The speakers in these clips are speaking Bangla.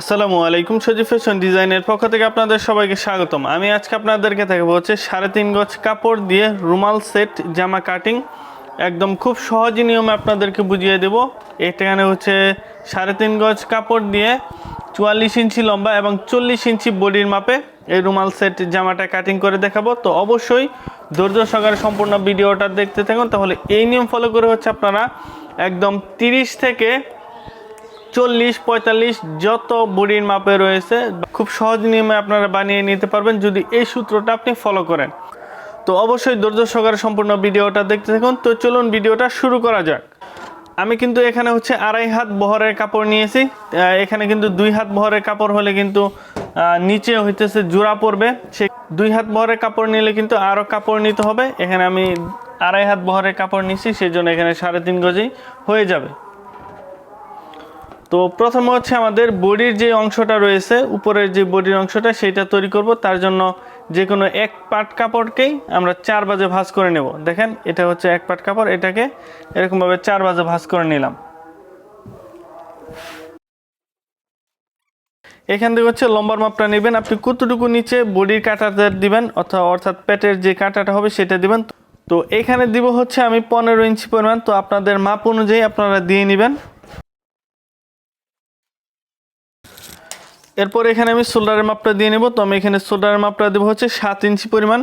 আসসালামু আলাইকুম সজি ফ্যাশন ডিজাইনের পক্ষ থেকে আপনাদের সবাইকে স্বাগতম। আমি আজকে আপনাদেরকে দেখাবো হচ্ছে সাড়ে তিন গজ কাপড় দিয়ে রুমাল সেট জামা কাটিং। একদম খুব সহজ নিয়মে আপনাদেরকে বুঝিয়ে দেব। এখানে হচ্ছে সাড়ে তিন গজ কাপড় দিয়ে চুয়াল্লিশ ইঞ্চি লম্বা এবং চল্লিশ ইঞ্চি বডির মাপে এই রুমাল সেট জামাটা কাটিং করে দেখাবো। তো অবশ্যই ধৈর্য সহকারে সম্পূর্ণ ভিডিওটা দেখতে থাকুন। তাহলে এই নিয়ম ফলো করে হচ্ছে আপনারা একদম তিরিশ থেকে চল্লিশ, পঁয়তাল্লিশ, যত বডির মাপে রয়েছে, খুব সহজ নিয়মে আপনারা বানিয়ে নিতে পারবেন যদি এই সূত্রটা আপনি ফলো করেন। তো অবশ্যই ধৈর্য সহকারে সম্পূর্ণ ভিডিওটা দেখতে থাকুন। তো চলুন ভিডিওটা শুরু করা যাক। আমি কিন্তু এখানে হচ্ছে আড়াই হাত বহরের কাপড় নিয়েছি। এখানে কিন্তু দুই হাত বহরের কাপড় হলে কিন্তু নিচে হইতেছে জোড়া পড়বে। সে দুই হাত বহরের কাপড় নিলে কিন্তু আরও কাপড় নিতে হবে। এখানে আমি আড়াই হাত বহরের কাপড় নিয়েছি সেই জন্য এখানে সাড়ে তিন গজেই হয়ে যাবে। তো প্রথমে হচ্ছে আমাদের বডির যে অংশটা রয়েছে, উপরের যে বডির অংশটা সেটা তৈরি করব। তার জন্য যে কোনো এক পাট কাপড়কেই আমরা চার বাজে ভাঁজ করে নেব। দেখেন, এটা হচ্ছে এক পাট কাপড়, এটাকে এরকমভাবে চার বাজে ভাঁজ করে নিলাম। এখান থেকে হচ্ছে লম্বার মাপটা নেবেন। আপনি কতটুকু নিচে বডির কাঁটাটা দিবেন, অথবা অর্থাৎ পেটের যে কাঁটাটা হবে সেটা দিবেন। তো এখানে দিব হচ্ছে আমি পনেরো ইঞ্চি পরিমাণ। তো আপনাদের মাপ অনুযায়ী আপনারা দিয়ে নেবেন। এরপর এখানে আমি শোল্ডারের মাপটা দিয়ে নেব। তো আমি এখানে শোল্ডারের মাপটা দেবো হচ্ছে সাত ইঞ্চি পরিমাণ।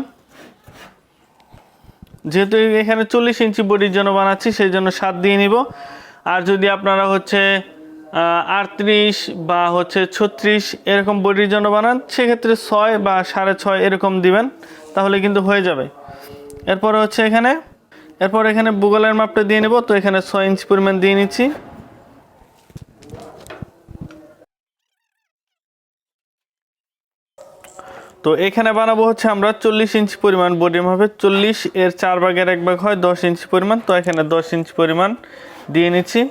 যেহেতু এখানে চল্লিশ ইঞ্চি বডির জন্য বানাচ্ছি, সেই জন্য সাত দিয়ে নিব। আর যদি আপনারা হচ্ছে আটত্রিশ বা হচ্ছে ছত্রিশ এরকম বডির জন্য বানান, সেক্ষেত্রে ছয় বা সাড়ে ছয় এরকম দিবেন, তাহলে কিন্তু হয়ে যাবে। এরপর হচ্ছে এখানে, এরপর এখানে বুগলের মাপটা দিয়ে নেব। তো এখানে ছয় ইঞ্চি পরিমাণ দিয়ে নিচ্ছি। তো এখানে বানাবো হচ্ছে আমরা চল্লিশ ইঞ্চি পরিমাণ বডির মাপে। চল্লিশ এর চার ভাগের এক ভাগ হয় দশ ইঞ্চি পরিমাণ। তো এখানে দশ ইঞ্চি পরিমাণ দিয়ে নিচ্ছি।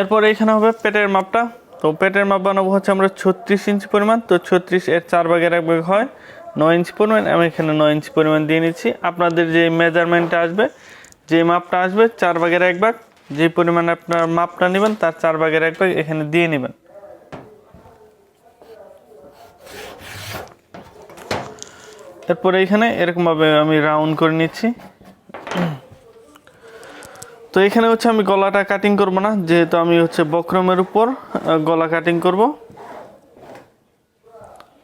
এরপর এখানে হবে পেটের মাপটা। তো পেটের মাপ বানাবো হচ্ছে আমরা ছত্রিশ ইঞ্চি পরিমাণ। তো ছত্রিশ এর চার ভাগের এক ভাগ হয় নয় ইঞ্চি পরিমাণ। আমি এখানে নয় ইঞ্চি পরিমাণ দিয়ে নিচ্ছি। আপনাদের যে মেজারমেন্টটা আসবে, যে মাপটা আসবে, চার ভাগের এক ভাগ। যে পরিমাণ আপনার মাপটা নেবেন, তার চার ভাগের এক ভাগ এখানে দিয়ে নেবেন। এরপরে এখানে এরকমভাবে আমি রাউন্ড করে নিচ্ছি। তো এখানে হচ্ছে আমি গলাটা কাটিং করব না, যেহেতু আমি হচ্ছে বক্রমের উপর গলা কাটিং করব।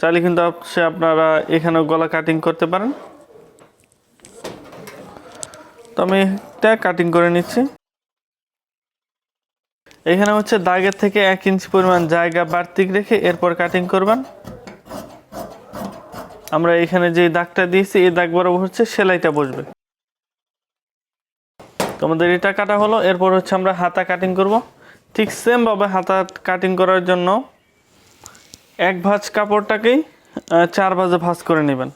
চাইলে কিন্তু সে আপনারা এখানেও গলা কাটিং করতে পারেন। তো আমি এটা কাটিং করে নিচ্ছি। এখানে হচ্ছে দাগের থেকে এক ইঞ্চি পরিমাণ জায়গা বাড়তি রেখে এরপর কাটিং করবেন। আমরা এখানে যে দাগটা দিয়েছি, এই দাগ বরাবর হচ্ছে সেলাইটা বসবে। তোমাদের এটা কাটা হলো, এরপর হচ্ছে আমরা হাতা কাটিং করব। ঠিক সেম ভাবে হাতা কাটিং করার জন্য এক ভাঁজ কাপড়টাকেই চার ভাঁজে ভাঁজ করে নেবেন।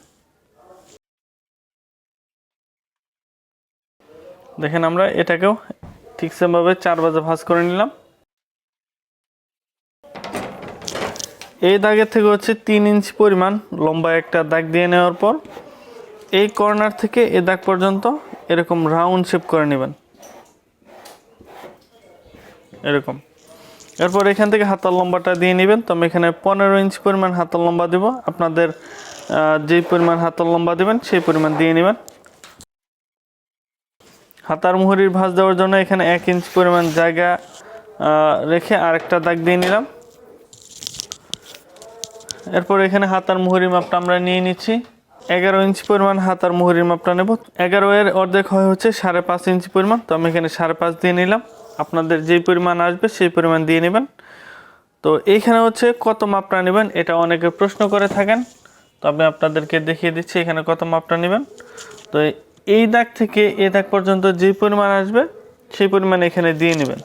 দেখেন আমরা এটাকেও ঠিক সেম ভাবে চার ভাঁজে ভাঁজ করে নিলাম। এই দাগের থেকে হচ্ছে তিন ইঞ্চি পরিমাণ লম্বা একটা দাগ দিয়ে নেওয়ার পর এই কর্নার থেকে এ দাগ পর্যন্ত এরকম রাউন্ড শেপ করে নেবেন। এরকম। এরপর এখান থেকে হাতার লম্বাটা দিয়ে নেবেন। তো আমি এখানে পনেরো ইঞ্চি পরিমাণ হাতার লম্বা দেব। আপনাদের যেই পরিমাণ হাতার লম্বা দেবেন, সেই পরিমাণ দিয়ে নেবেন। হাতার মুহুরির ভাঁজ দেওয়ার জন্য এখানে এক ইঞ্চি পরিমাণ জায়গা রেখে আরেকটা দাগ দিয়ে নিলাম। এরপর এখানে হাতার মুহুরি মাপটা আমরা নিয়ে নিচ্ছি। এগারো ইঞ্চি পরিমাণ হাতার মুহুরির মাপটা নেব। এগারো এর অর্ধেক হয় হচ্ছে সাড়ে পাঁচ ইঞ্চি পরিমাণ। তো আমি এখানে সাড়ে পাঁচ দিয়ে নিলাম। আপনাদের যেই পরিমাণ আসবে সেই পরিমাণ দিয়ে নেবেন। তো এইখানে হচ্ছে কত মাপটা নেবেন এটা অনেকে প্রশ্ন করে থাকেন। তো আমি আপনাদেরকে দেখিয়ে দিচ্ছি এখানে কত মাপটা নেবেন। তো এই দাগ থেকে এই দাগ পর্যন্ত যেই পরিমাণ আসবে সেই পরিমাণ এখানে দিয়ে নেবেন।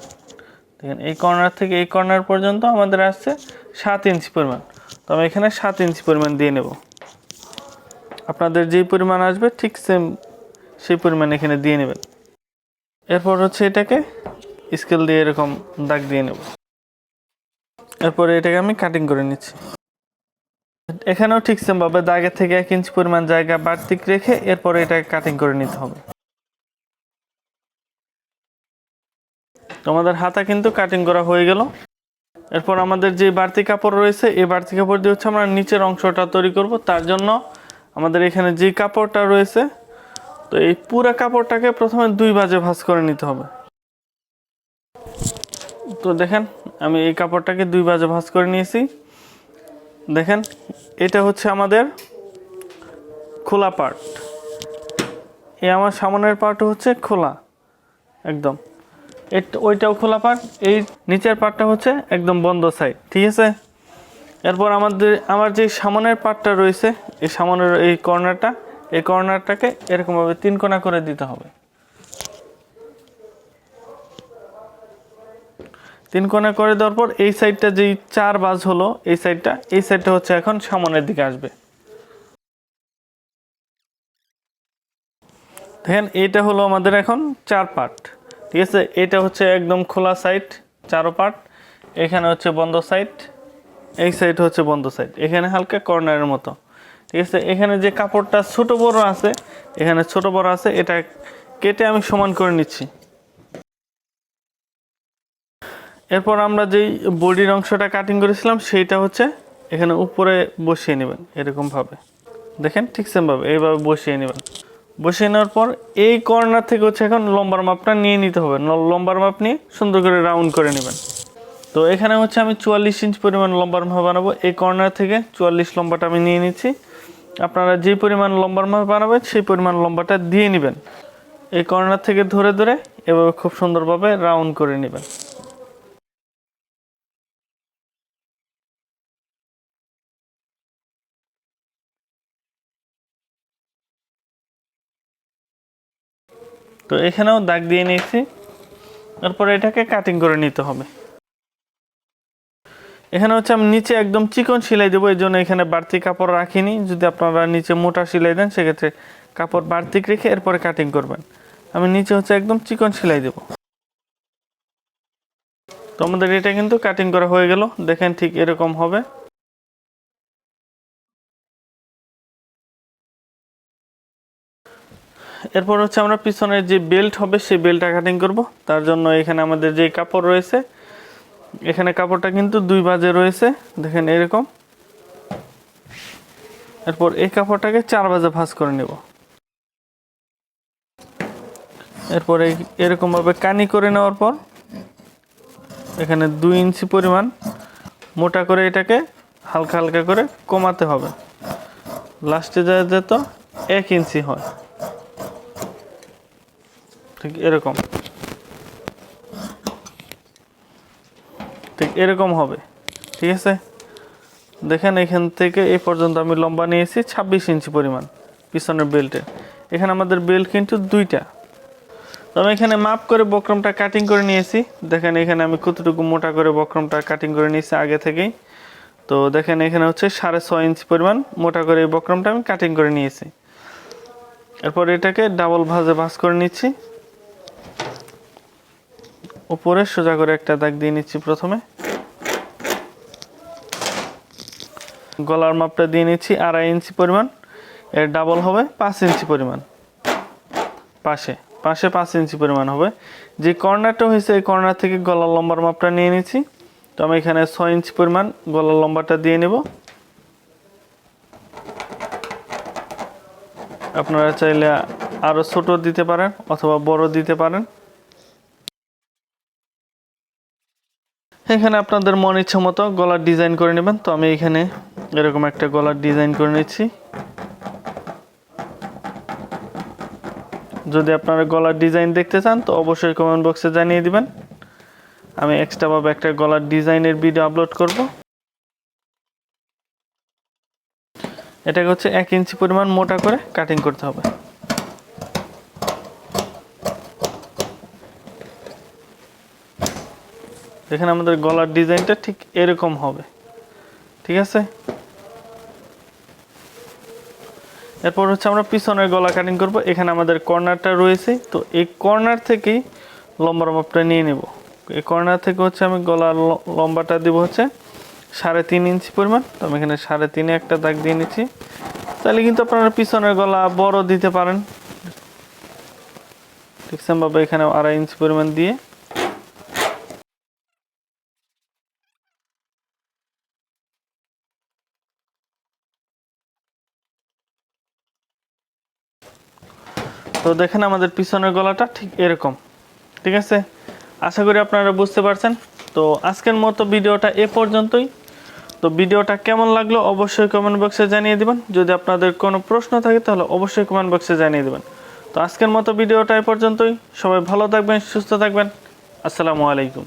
দেখেন এই কর্নার থেকে এই কর্নার পর্যন্ত আমাদের আসছে সাত ইঞ্চি পরিমাণ। তো আমি এখানে সাত ইঞ্চি পরিমাণ দিয়ে নেব। আপনাদের যেই পরিমাণ আসবে ঠিক সেম সেই পরিমাণ এখানে দিয়ে নেবেন। এরপর হচ্ছে এটাকে স্কেল দিয়ে এরকম দাগ দিয়ে নেব। এরপরে এটাকে আমি কাটিং করে নিচ্ছি। এখানেও ঠিক সেমভাবে দাগের থেকে এক ইঞ্চি পরিমাণ জায়গা বাড়তি রেখে এরপরে এটাকে কাটিং করে নিতে হবে। তোমাদের হাতা কিন্তু কাটিং করা হয়ে গেল। এরপর আমাদের যে বাড়তি কাপড় রয়েছে, এই বাড়তি কাপড় দিয়ে হচ্ছে আমরা নিচের অংশটা তৈরি করব। তার জন্য আমাদের এখানে যে কাপড়টা রয়েছে, তো এই পুরো কাপড়টাকে প্রথমে দুই বাজে ভাঁজ করে নিতে হবে। তো দেখেন, আমি এই কাপড়টাকে দুই বাজে ভাঁজ করে নিয়েছি। দেখেন, এটা হচ্ছে আমাদের খোলা পার্ট এই আমার সামনের পার্ট হচ্ছে খোলা, একদম। ওইটাও খোলা পার্ট এই নিচের পার্টটা হচ্ছে একদম বন্ধ সাইড ঠিক আছে? এরপর আমাদের, আমার যে সামনের পার্টটা রয়েছে, এই সামনের এই কর্নারটা এই কর্নারটাকে এরকমভাবে তিন কোণা করে দিতে হবে। তিন কোণা করে দেওয়ার পর এই সাইডটা যেই চার বাজ হলো, এই সাইডটা এই সাইডটা হচ্ছে এখন সামনের দিকে আসবে। দেখেন, এইটা হলো আমাদের এখন চার পার্ট ঠিক আছে? এটা হচ্ছে একদম খোলা সাইড চারো পার্ট এখানে হচ্ছে বন্ধ সাইড এই সাইড হচ্ছে বন্ধ সাইড এখানে হালকা কর্নারের মতো। ঠিক আছে? এখানে যে কাপড়টা ছোট বড় আছে, এখানে ছোট বড় আছে, এটা কেটে আমি সমান করে নিচ্ছি। এরপর আমরা যেই বডির অংশটা কাটিং করেছিলাম, সেইটা হচ্ছে এখানে উপরে বসিয়ে নেবেন, এরকমভাবে। দেখেন? ঠিক সেমভাবে এইভাবে বসিয়ে নেবেন। বসিয়ে নেওয়ার পর এই কর্নার থেকে হচ্ছে এখন লম্বার মাপটা নিয়ে নিতে হবে। লম্বার মাপ নিয়ে সুন্দর করে রাউন্ড করে নেবেন। তো এখানে হচ্ছে আমি চুয়াল্লিশ ইঞ্চ পরিমাণ লম্বার মাপ বানাবো। এই কর্নার থেকে চুয়াল্লিশ লম্বাটা আমি নিয়ে নিচ্ছি। আপনারা যে পরিমাণ লম্বার মাপ বানাবেন, সেই পরিমাণ লম্বাটা দিয়ে নেবেন। এই কর্নার থেকে ধরে ধরে এভাবে খুব সুন্দরভাবে রাউন্ড করে নেবেন। তো এখানেও দাগ দিয়ে নিয়েছি। তারপরে এটাকে কাটিং করে নিতে হবে। এখানে হচ্ছে আমি নিচে একদম চিকন সেলাই দেবো, এই জন্য এখানে বাড়তি কাপড় রাখিনি। যদি আপনারা নিচে মোটা সেলাই দেন, সেক্ষেত্রে কাপড় বাড়তি রেখে এরপরে কাটিং করবেন। আমি নিচে হচ্ছে একদম চিকন সেলাই দেবো। তো আমাদের এটা কিন্তু কাটিং করা হয়ে গেল। দেখেন ঠিক এরকম হবে। এরপর হচ্ছে আমরা পিছনের যে বেল্ট হবে, সেই বেল্টটা কাটিং করব। তার জন্য এখানে আমাদের যে কাপড় রয়েছে, এখানে কাপড়টা কিন্তু দুই বাজে রয়েছে। দেখেন এরকম। এরপর এই কাপড়টাকে চার বাজে ভাঁজ করে নেব। এরপর এরকমভাবে কানি করে নেওয়ার পর, এখানে দুই ইঞ্চি পরিমাণ মোটা করে এটাকে হালকা হালকা করে কমাতে হবে। লাস্টে যা যেত এক ইঞ্চি হয়। ঠিক এরকম। ঠিক এরকম হবে। ঠিক আছে? দেখেন এখান থেকে এই পর্যন্ত আমি লম্বা নিয়েছি, ছাব্বিশ ইঞ্চি পরিমাণ পিছনের বেল্টে। এখানে আমাদের বেল্ট কিন্তু দুইটা। তো আমি এখানে মাপ করে বক্রমটা কাটিং করে নিয়েছি। দেখেন এখানে আমি কতটুকু মোটা করে বক্রমটা কাটিং করে নিয়েছি আগে থেকেই। তো দেখেন এখানে হচ্ছে সাড়ে ছয় ইঞ্চি পরিমাণ মোটা করে এই বক্রমটা আমি কাটিং করে নিয়েছি। এরপর এটাকে ডাবল ভাজে ভাজ করে নিচ্ছি। উপরে সোজা করে একটা দাগ দিয়ে নিচ্ছি প্রথমে। গলার মাপটা দিয়ে নিচ্ছি আড়াই ইঞ্চি পরিমাণ। এর ডাবল হবে পাঁচ ইঞ্চি পরিমাণ। পাশে পাশে পাঁচ ইঞ্চি পরিমাণ হবে। যে কর্নারটা হয়েছে এই কর্নার থেকে গলার লম্বার মাপটা নিয়ে নিচ্ছি। তো আমি এখানে ছয় ইঞ্চি পরিমাণ গলার লম্বাটা দিয়ে নেব। আপনারা চাইলে আরও ছোট দিতে পারেন অথবা বড় দিতে পারেন। এখানে আপনাদের মন ইচ্ছা মতো গলার ডিজাইন করে নেবেন। তো আমি এখানে এরকম একটা গলার ডিজাইন করে নিচ্ছি। যদি আপনারা গলার ডিজাইন দেখতে চান, তো অবশ্যই কমেন্ট বক্সে জানিয়ে দিবেন। আমি এক্সট্রাভাবে একটা গলার ডিজাইনের ভিডিও আপলোড করব। এটাকে হচ্ছে এক ইঞ্চি পরিমাণ মোটা করে কাটিং করতে হবে। এখানে আমাদের গলার ডিজাইনটা ঠিক এরকম হবে। ঠিক আছে? এরপর হচ্ছে আমরা পিছনের গলা কাটিং করব। এখানে আমাদের কর্নারটা রয়েছে। তো এই কর্নার থেকেই লম্বার মাপটা নিয়ে নেব। এই কর্নার থেকে হচ্ছে আমি গলার লম্বাটা দেবো হচ্ছে সাড়ে তিন ইঞ্চি পরিমাণ। তো আমি এখানে সাড়ে তিনে একটা দাগ দিয়ে নিচ্ছি। তাহলে কিন্তু আপনারা পিছনের গলা বড় দিতে পারেন। ঠিক সেমভাবে এখানে আড়াই ইঞ্চি পরিমাণ দিয়ে তো দেখেন আমাদের পিছনের গলাটা ঠিক এরকম। ঠিক আছে? আশা করি আপনারা বুঝতে পারছেন। তো আজকের মতো ভিডিওটা এ পর্যন্তই। তো ভিডিওটা কেমন লাগল অবশ্যই কমেন্ট বক্সে জানিয়ে দেবেন। যদি আপনাদের কোনো প্রশ্ন থাকে তাহলে অবশ্যই কমেন্ট বক্সে জানিয়ে দেবেন। তো আজকের মতো ভিডিওটা এ পর্যন্তই। সবাই ভালো থাকবেন, সুস্থ থাকবেন। আসসালামু আলাইকুম।